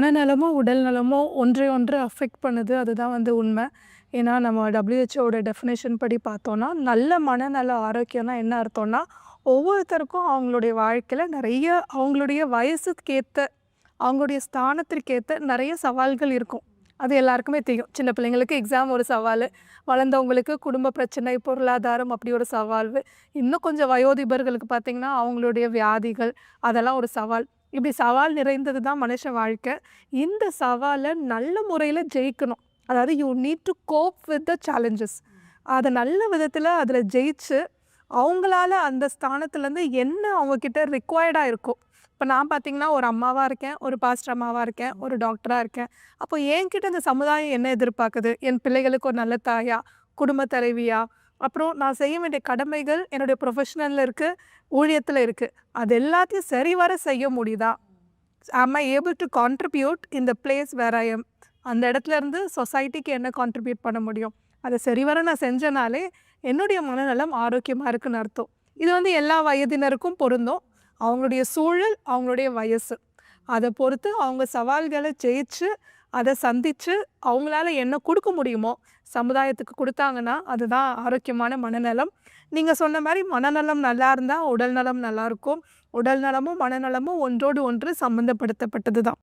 மனநலமோ, உடல் நலமோ ஒன்றை ஒன்று அஃபெக்ட் பண்ணுது. அதுதான் வந்து உண்மை. ஏன்னா, நம்ம டபிள்யூஹெச்ஓட டெஃபினேஷன் படி பார்த்தோன்னா நல்ல மனநல ஆரோக்கியம்னா என்ன அர்த்தம்னா, ஒவ்வொருத்தருக்கும் அவங்களுடைய வாழ்க்கையில் நிறைய அவங்களுடைய வயசுக்கேற்ற அவங்களுடைய ஸ்தானத்திற்கேற்ற நிறைய சவால்கள் இருக்கும். அது எல்லாருக்குமே தெரியும். சின்ன பிள்ளைங்களுக்கு எக்ஸாம் ஒரு சவால் வளர்ந்தவங்களுக்கு குடும்ப பிரச்சனை, பொருளாதாரம் அப்படி ஒரு சவால் இன்னும் கொஞ்சம் வயோதிபர்களுக்கு பார்த்திங்கன்னா அவங்களுடைய வியாதிகள் அதெல்லாம் ஒரு சவால். இப்படி சவால் நிறைந்தது தான் மனுஷ வாழ்க்கை. இந்த சவாலை நல்ல முறையில் ஜெயிக்கணும். அதாவது you need to cope with the challenges. அதை நல்ல விதத்தில் அதில் ஜெயிச்சு, அவங்களால அந்த ஸ்தானத்துலேருந்து என்ன அவங்க ரிக்வயர்டாக இருக்கும் இருக்கோ நான் பார்த்தீங்கன்னா, ஒரு அம்மாவாக இருக்கேன், ஒரு பாஸ்டர் அம்மாவாக இருக்கேன், ஒரு டாக்டராக இருக்கேன். அப்போ என்கிட்ட இந்த சமுதாயம் என்ன எதிர்பார்க்குது? என் பிள்ளைகளுக்கு ஒரு நல்ல தாயா, குடும்ப தலைவியாக அப்புறம் நான் செய்ய வேண்டிய கடமைகள் என்னுடைய ப்ரொஃபஷனலில் இருக்குது ஊழியத்தில் இருக்குது அது எல்லாத்தையும் சரிவர செய்ய முடியுதா? ஆம் ஐ ஏபிள் டு கான்ட்ரிபியூட் இந்த பிளேஸ் வேர் ஐ இடத்துல அந்த இடத்துலேருந்து சொசைட்டிக்கு என்ன கான்ட்ரிபியூட் பண்ண முடியும்? அதை சரிவர நான் செஞ்சனாலே, என்னுடைய மனநலம் ஆரோக்கியமாக இருக்குன்னு அர்த்தம். இது வந்து எல்லா வயதினருக்கும் பொருந்தும். அவங்களுடைய சூழல், அவங்களுடைய வயசு. அதை பொறுத்து அவங்க சவால்களை ஜெயிச்சு, அதை சந்தித்து அவங்களால என்ன கொடுக்க முடியுமோ, சமுதாயத்துக்கு கொடுத்தாங்கன்னா அதுதான் ஆரோக்கியமான மனநலம். நீங்கள் சொன்ன மாதிரி மனநலம் நல்லா இருந்தால் உடல் நலம் நல்லாயிருக்கும். உடல் நலமும், மனநலமும் ஒன்றோடு ஒன்று சம்மந்தப்படுத்தப்பட்டது தான்.